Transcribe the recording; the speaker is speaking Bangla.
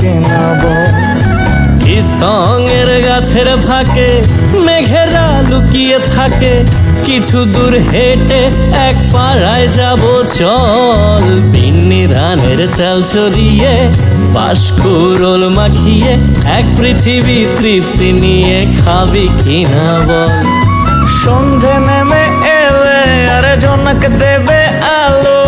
কিনা বল স্তঙের গাছের ফাঁকে মেঘেরা লুকিয়ে থাকে। কিছু দূর হেঁটে এক পাড়ায় যাব চল। পিন্নি ধানের চাল চড়িয়ে বাসকুরোল মাখিয়ে এক পৃথিবী তৃপ্তি নিয়ে খাবি কিনা বল। সন্ধে নেমে এলে আরে জনক দেবে আলো।